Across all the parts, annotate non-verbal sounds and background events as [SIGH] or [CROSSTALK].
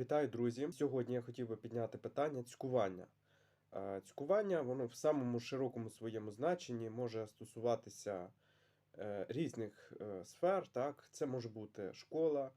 Вітаю, друзі! Сьогодні я хотів би підняти питання цькування. Е, Цькування, воно в самому широкому своєму значенні може стосуватися е, різних е, сфер. Так? Це може бути школа,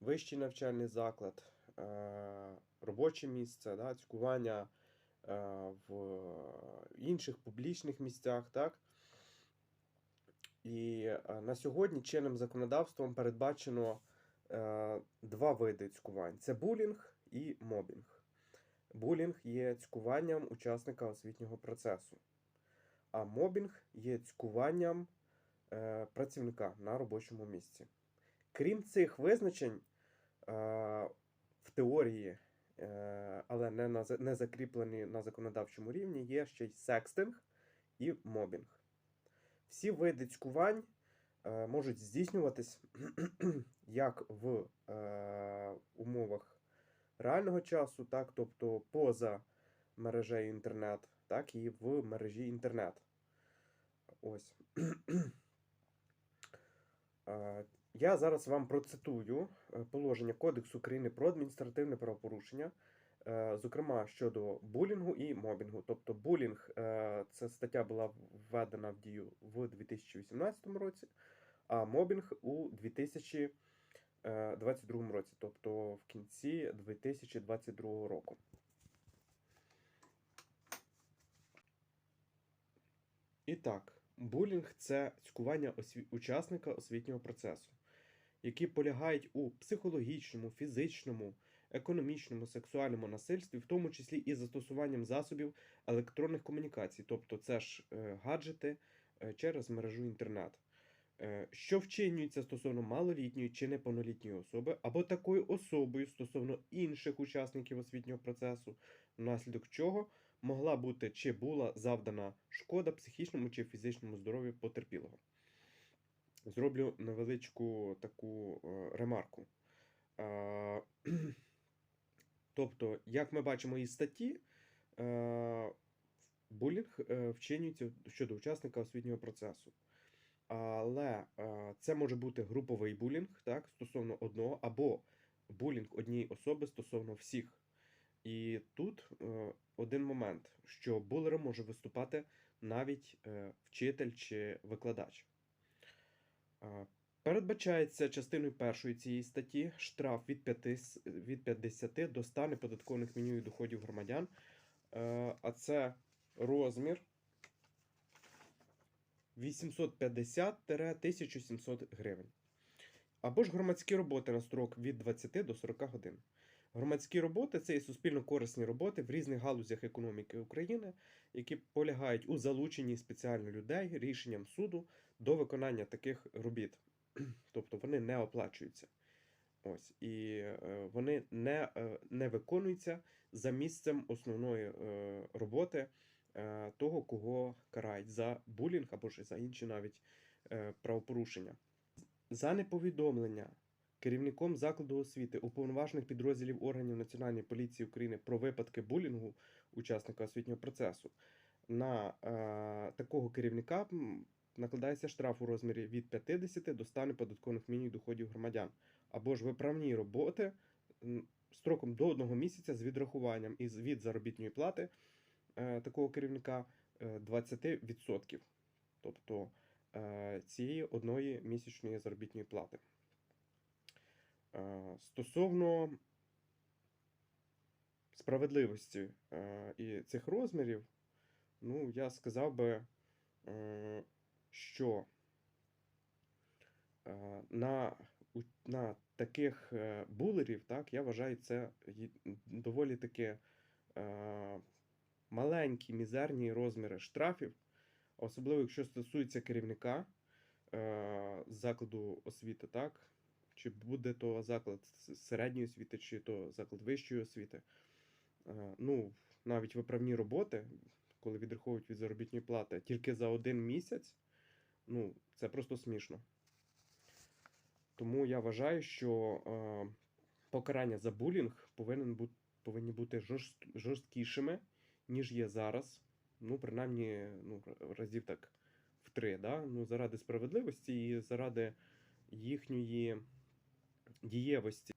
вищий навчальний заклад, робоче місце, да? цькування в інших публічних місцях. Так? І на сьогодні чинним законодавством передбачено два види цькувань: це булінг і мобінг. Булінг є цькуванням учасника освітнього процесу, а мобінг є цькуванням е, працівника на робочому місці. Крім цих визначень, е, в теорії, е, але не, на, не закріплені на законодавчому рівні, є ще й секстинг і мобінг. Всі види цькувань е, можуть здійснюватись [CLEARS THROAT] як в е, умовах реального часу, так, тобто поза мережею інтернет, так і в мережі інтернет. Ось. [CLEARS THROAT] Е, Я зараз вам процитую е, положення Кодексу України про адміністративне правопорушення, е, зокрема щодо булінгу і мобінгу. Тобто булінг е, це стаття була введена в дію в 2018 році, а мобінг у 2022 році, тобто в кінці 2022 року. І так, булінг це цькування учасника освітнього процесу, які полягають у психологічному, фізичному, економічному, сексуальному насильстві, в тому числі і застосуванням засобів електронних комунікацій, тобто це ж е, гаджети е, через мережу інтернет. Е, Що вчинюється стосовно малолітньої чи неповнолітньої особи, або такою особою стосовно інших учасників освітнього процесу, внаслідок чого могла бути чи була завдана шкода психічному чи фізичному здоров'ю потерпілого. Зроблю невеличку таку ремарку. [CLEARS THROAT] Тобто, як ми бачимо із статті, е, булінг е, вчинюється щодо учасника освітнього процесу. Але е, це може бути груповий булінг, так, стосовно одного, або булінг однієї особи стосовно всіх. І тут один момент, що булером може виступати навіть вчитель чи викладач. Передбачається частиною першої цієї статті штраф від 5, від 50 до 100 неподаткованих мінімумів доходів громадян, Е, а це розмір 850-1700 гривень. Або ж громадські роботи на строк від 20 до 40 годин. Громадські роботи це є суспільно корисні роботи в різних галузях економіки України, які полягають у залученні спеціально людей рішенням суду до виконання таких робіт. [CLEARS THROAT] Тобто вони не оплачуються. Ось, і е, вони не, е, не виконуються за місцем основної е, роботи того, кого карають за булінг або ж за інші навіть правопорушення. За неповідомлення керівником закладу освіти уповноважених підрозділів органів Національної поліції України про випадки булінгу учасника освітнього процесу на такого керівника накладається штраф у розмірі від 50 до 100 неподаткованих мінімумів доходів громадян або ж виправні роботи строком до одного місяця з відрахуванням із від заробітної плати е, такого керівника е, 20%. Тобто е, цієї одної місячної заробітної плати. Е, Стосовно справедливості е, і цих розмірів, ну, я сказав би, е, що е, на, на таких е, булерів, так, я вважаю, це доволі таки е, маленькі мізерні розміри штрафів, особливо якщо стосується керівника закладу освіти, так? Чи буде то заклад середньої освіти, чи то заклад вищої освіти. Ну, навіть виправні роботи, коли відраховують від заробітної плати тільки за один місяць, ну, це просто смішно. Тому я вважаю, що е, покарання за булінг повинен бу- повинні бути жорст, жорсткішими, ніж є зараз. Ну, принаймні, ну, разів так в три, да? ну, заради справедливості і заради їхньої дієвості.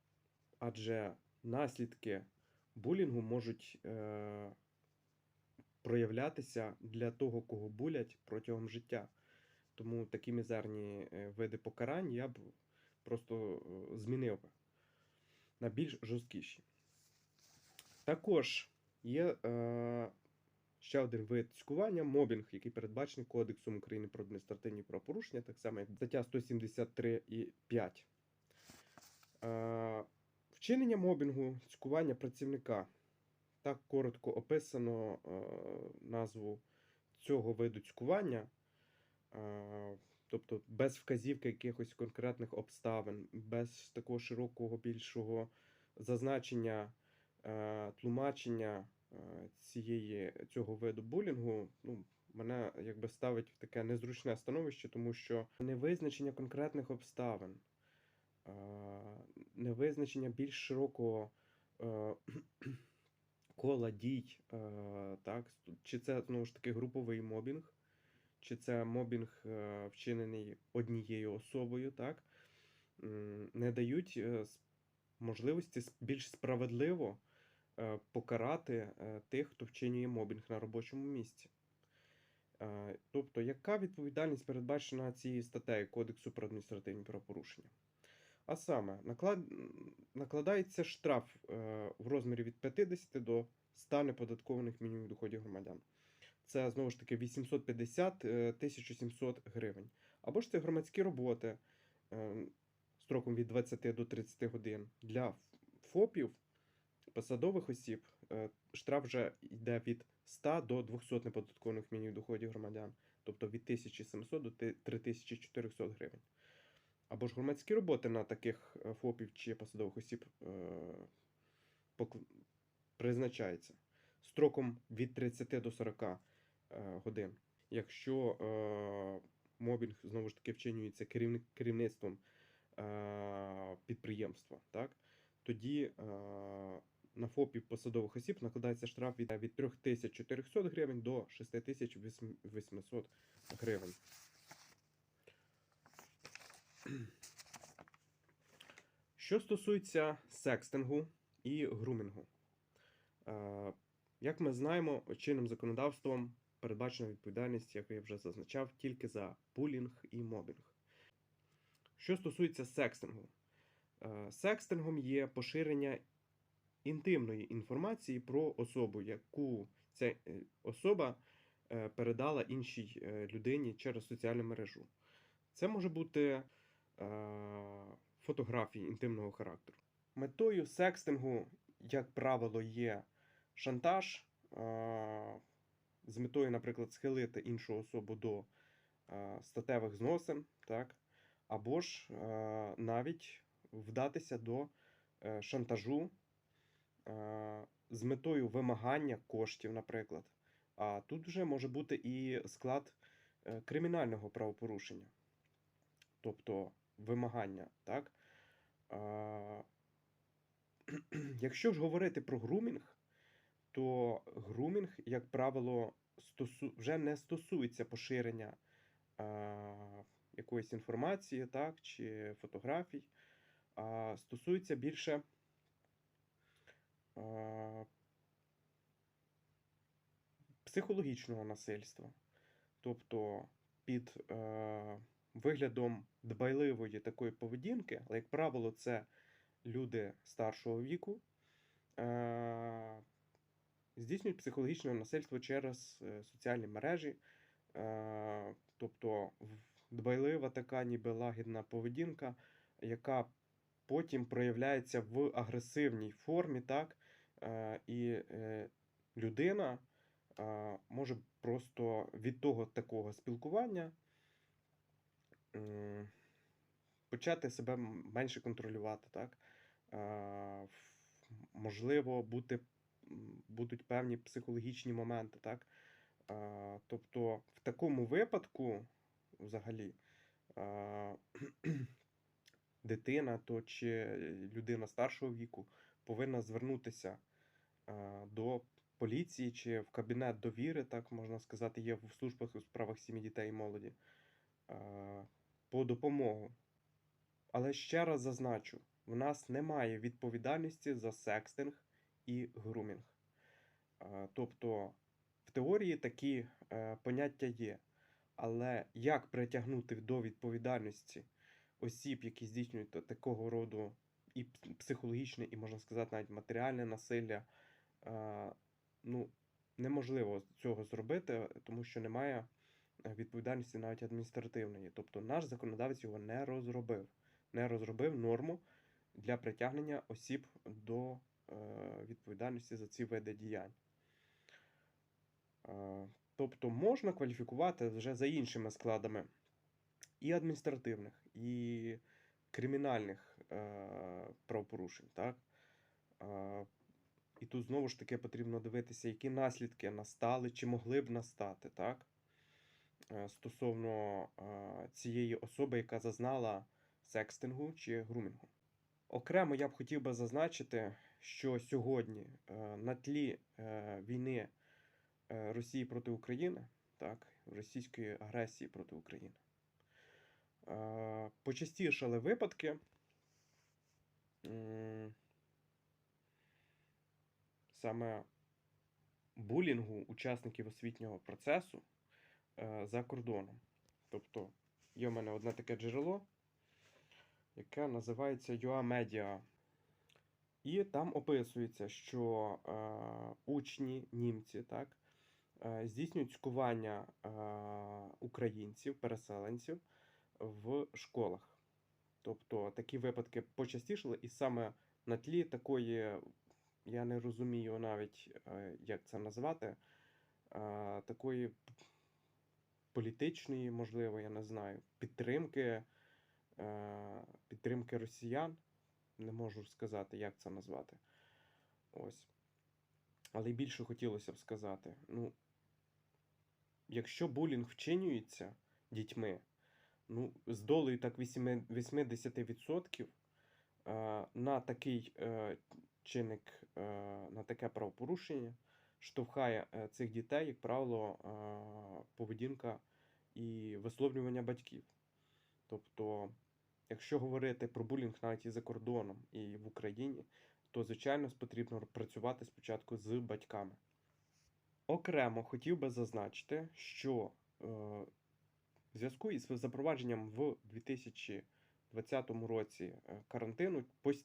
Адже наслідки булінгу можуть е, проявлятися для того, кого булять протягом життя. Тому такі мізерні е, види покарань я б просто е, змінив би на більш жорсткіші. Також є е, ще один вид цькування мобінг, який передбачений Кодексом України про адміністративні правопорушення, так само як стаття 173 і 5. Е, вчинення мобінгу, цькування працівника. Так коротко описано е, назву цього виду цькування. Тобто без вказівки якихось конкретних обставин, без такого широкого більшого зазначення, е, тлумачення е, цієї, цього виду булінгу, ну, мене якби ставить в таке незручне становище, тому що невизначення конкретних обставин, е, невизначення більш широкого [CLEARS THROAT] кола дій, так, чи це знову ж таки груповий мобінг, чи це мобінг е, вчинений однією особою, так, не дають е, можливості більш справедливо е, покарати тих, хто вчинює мобінг на робочому місці. Тобто, яка відповідальність передбачена цією статтею Кодексу про адміністративні правопорушення? А саме, наклад... накладається штраф в розмірі від 50 до 100 неподаткованих мінімумів доходів громадян. Це знову ж таки 850 е, 1700 гривень. Або ж це громадські роботи е, строком від 20 до 30 годин. Для ФОПів, посадових осіб, е, штраф вже йде від 100 до 200 неподаткованих мінімумів доходів громадян, тобто від 1700 до 3400 гривень. Або ж громадські роботи на таких ФОПів чи посадових осіб призначається строком від 30 до 40 е, годин. Якщо е, мобінг знову ж таки вчинюється керівництвом е, підприємства, так, тоді е, на ФОПі посадових осіб накладається штраф від, від 3400 гривень до 6800 гривень. Що стосується секстингу і грумінгу, Е, як ми знаємо, чинним законодавством передбачена відповідальність, як я вже зазначав, тільки за булінг і мобінг. Що стосується секстингу, Е, секстингом є поширення інтимної інформації про особу, яку ця е, особа е, передала іншій людині через соціальну мережу. Це може бути фотографії інтимного характеру. Метою секстингу, як правило, є шантаж з метою, наприклад, схилити іншу особу до е, статевих зносин, так? або ж е, навіть вдатися до е, шантажу з метою вимагання коштів, наприклад. А тут вже може бути і склад кримінального правопорушення, тобто вимагання, так? [CLEARS THROAT] Якщо ж говорити про грумінг, то грумінг, як правило, стосу... вже не стосується поширення е... якоїсь інформації, так, чи фотографій, а стосується більше е... психологічного насильства. Тобто під е... виглядом дбайливої такої поведінки, але, як правило, це люди старшого віку. Е... Здійснюють психологічне насильство через е, соціальні мережі, е, тобто дбайлива така ніби лагідна поведінка, яка потім проявляється в агресивній формі, так? Е, І людина може просто від того такого спілкування почати себе менше контролювати, так? Можливо, бути будуть певні психологічні моменти, так? Тобто, в такому випадку, взагалі, [CLEARS THROAT] дитина то чи людина старшого віку повинна звернутися до поліції чи в кабінет довіри, так можна сказати, є в службах у справах сім'ї дітей і молоді по допомогу. Але ще раз зазначу, в нас немає відповідальності за секстинг і грумінг. Тобто в теорії такі е, поняття є. Але як притягнути до відповідальності осіб, які здійснюють такого роду і психологічне, і можна сказати, навіть матеріальне насилля, е, ну, неможливо цього зробити, тому що немає е, відповідальності навіть адміністративної. Тобто наш законодавець його не розробив, не розробив норму для притягнення осіб до відповідальності за ці види діянь. Е, Тобто можна кваліфікувати вже за іншими складами і адміністративних, і кримінальних е, правопорушень. Так? Е, і тут знову ж таки потрібно дивитися, які наслідки настали чи могли б настати, так? Е, стосовно е, цієї особи, яка зазнала секстингу чи грумінгу. Окремо я б хотів би зазначити, що сьогодні е, на тлі е, війни е, Росії проти України, так, російської агресії проти України, почастішали випадки. Саме булінгу учасників освітнього процесу за кордоном. Тобто є в мене одне таке джерело, яке називається UA Media. І там описується, що е, учні, німці, так, е, здійснюють цькування е, українців, переселенців в школах. Тобто такі випадки почастішали, і саме на тлі такої, я не розумію навіть, е, як це назвати, е, такої політичної, можливо, я не знаю, підтримки, е, підтримки росіян. Не можу сказати, як це назвати. Ось. Але більше хотілося б сказати. Ну, якщо булінг вчинюється дітьми, ну, з долею так 80% е, на такий е, чинник, е, на таке правопорушення штовхає цих дітей, як правило, поведінка і висловлювання батьків. Тобто, якщо говорити про булінг навіть і за кордоном, і в Україні, то, звичайно, потрібно працювати спочатку з батьками. Окремо хотів би зазначити, що е, в зв'язку із запровадженням в 2020 році е, карантину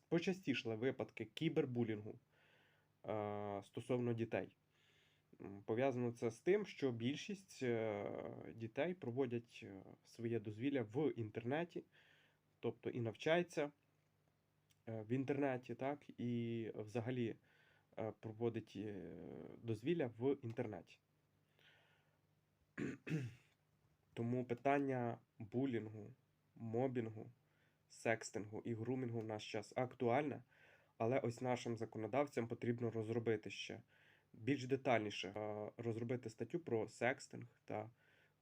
почастішали випадки кібербулінгу е, стосовно дітей. Пов'язано це з тим, що більшість дітей проводять своє дозвілля в інтернеті, тобто і навчається е, в інтернеті, так, і взагалі е, проводить е, дозвілля в інтернеті. [CLEARS THROAT] Тому питання булінгу, мобінгу, секстингу і грумінгу в наш час актуальне, але ось нашим законодавцям потрібно розробити ще більш детальніше розробити статтю про секстинг та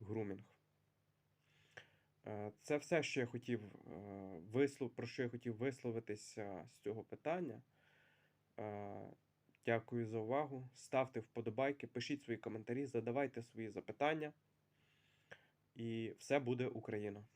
грумінг. Е, Це все, що я хотів е, вислов... про що я хотів висловитися з цього питання. Е, Дякую за увагу. Ставте вподобайки, пишіть свої коментарі, задавайте свої запитання. І все буде Україна!